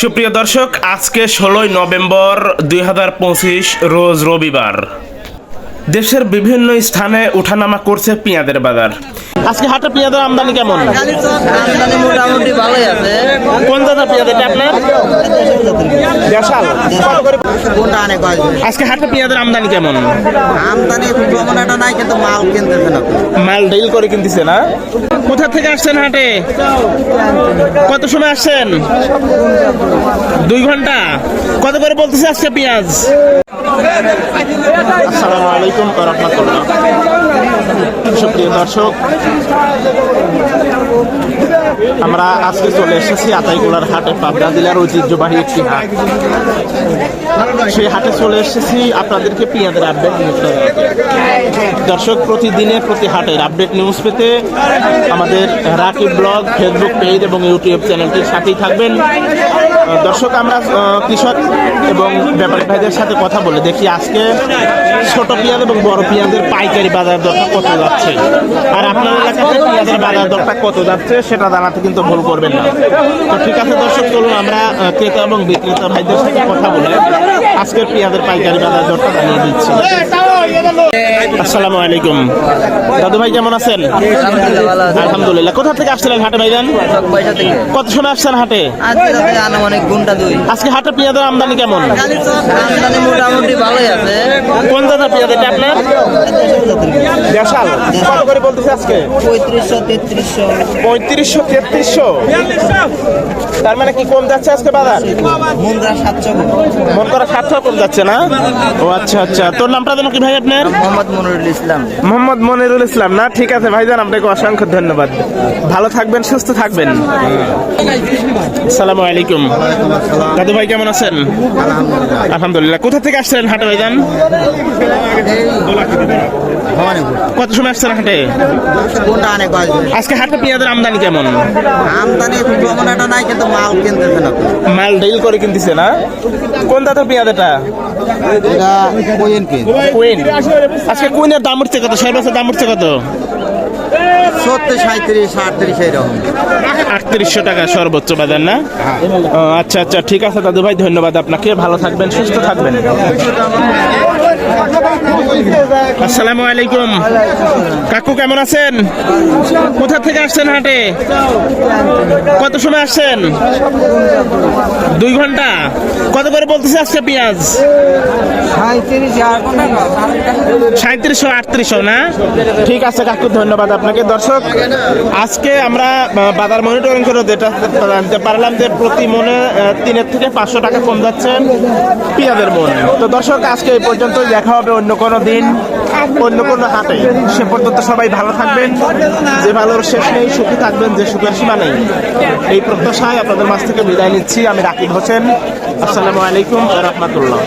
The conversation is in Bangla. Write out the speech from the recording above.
সুপ্রিয় দর্শক আজকে ষোলোই নভেম্বর দুই হাজার পঁচিশ রোজ রবিবার। দেশের বিভিন্ন স্থানে ওঠানামা করছে পেঁয়াজের বাজার। আজকে হাটে পেঁয়াজের আমদানি কেমন? আমদানি মোটামুটি ভালোই আছে। কোন দাদা পেঁয়াজ এটা আপনার? দেশাল। আজকে হাটে পেঁয়াজের আমদানি কেমন? আমদানি একটা নাই কিন্তু মাল কিনতেছে না মাল ডিল করে কিনতেছে না? কোথা থেকে আসছেন হাটে? কত সময় আসছেন? দুই ঘণ্টা? কত করে বলতেছে আজকে পেঁয়াজ? আসসালামু আলাইকুম রহমতুল্লাহ। সুপ্রিয় দর্শক আমরা আজকে চলে এসেছি আতাইকুলার হাটে, পাবনা জেলার ঐতিহ্যবাহী একটি হাট। সেই হাটে চলে এসেছি, আপনাদেরকে পেঁয়াজের আপডেট নিউজ দর্শক প্রতিদিনের প্রতি হাটের আপডেট নিউজ পেতে আমাদের রাকিব ব্লগ ফেসবুক পেজ এবং ইউটিউব চ্যানেলটির সাথেই থাকবেন। দর্শক, আমরা কৃষক এবং ব্যাপারী ভাইদের সাথে কথা বলে দেখি আজকে ছোট পেঁয়াজ এবং বড় পেঁয়াজের পাইকারি বাজার দরটা কত যাচ্ছে। আর আপনার এলাকাতে পেঁয়াজের বাজার দরটা কত যাচ্ছে, সেটা জানাতে কিন্তু ভুল করবেন না। তো ঠিক আছে দর্শক, চলুন আমরা ক্রেতা এবং বিক্রেতা ভাইদের সাথে কথা বলে আজকের পেঁয়াজের পাইকারি বাজার দরটা জানিয়ে দিচ্ছি। আসসালামু আলাইকুম। দাদু ভাই কেমন আছেন? আলহামদুলিল্লাহ কোথা থেকে আসছিলেন হাটে ভাইজান? কত সময় আসছেন হাটে? আজকে রাতে ঘণ্টা দুই। আজকে হাটে পেঁয়াজের আমদানি কেমন? আমদানি মোটামুটি ভালোই আছে। কোন দাদা পেঁয়াজ এটা আপনার? দেশাল। কত করে বলতেছে আজকে? পঁয়ত্রিশশো তেত্রিশশো। পঁয়ত্রিশশো তেত্রিশশো? তার মানে কি কম যাচ্ছে আজকে বাজার? মুন্দ্রা সাতশো মন করা সাতশো কম যাচ্ছে না? ও আচ্ছা আচ্ছা। তোর নামটা যেন কি ভাই আপনার? মোহাম্মদ মনিরুল ইসলাম। মোহাম্মদ মনিরুল ইসলাম না? ঠিক আছে ভাইজান আপনাকে অসংখ্য ধন্যবাদ। ভালো থাকবেন সুস্থ থাকবেন। আসসালামু আলাইকুম। দাদু ভাই কেমন আছেন? আলহামদুলিল্লাহ। কোথা থেকে আসছেন হাটে ভাইজান? কত সময় আসছেন হাটে? আজকে হাটে পেঁয়াজের আমদানি কেমন? আমদানি তেমন একটা নাই কিন্তু মাল কিনতেছে না মাল ডিল করে কিনতেছে না? কোন দাদা পেঁয়াজ এটা? আজকে কুইনের দাম উঠছে কত? সর্বোচ্চ দাম উঠছে কত? সত্তর সাঁত্রিশ আটত্রিশ আটত্রিশশো টাকা সর্বোচ্চ বাজার না? ও, আচ্ছা আচ্ছা ঠিক আছে দাদু ভাই ধন্যবাদ আপনাকে। ভালো থাকবেন সুস্থ থাকবেন। আসসালামু আলাইকুম। কাকু, কেমন আছেন? কোথা থেকে আসছেন হাটে? কত সময় আসছেন? দুই ঘণ্টা? কত করে বলতেছে আজকে পেঁয়াজ? সাঁত্রিশ সাঁত্রিশশো আটত্রিশশো, না? ঠিক আছে কাকু, ধন্যবাদ আপনাকে। দর্শক, আজকে আমরা বাজার মনিটরিং করে যেটা জানতে পারলাম যে প্রতি মনে তিনের থেকে পাঁচশো টাকা কম যাচ্ছে পেঁয়াজের মন তো দর্শক, আজকে এই পর্যন্ত দেখা হবে অন্য কোনো দিন। অন্য কোনো হাটে সে পর্যন্ত সবাই ভালো থাকবেন। যে ভালোর শেষ নেই, সুখী থাকবেন, যে সুখের সীমা নেই। এই প্রত্যাশায় আপনাদের মাছ থেকে বিদায় নিচ্ছি। আমি রাকিব হোসেন। আসসালামু আলাইকুম রহমতুল্লাহ।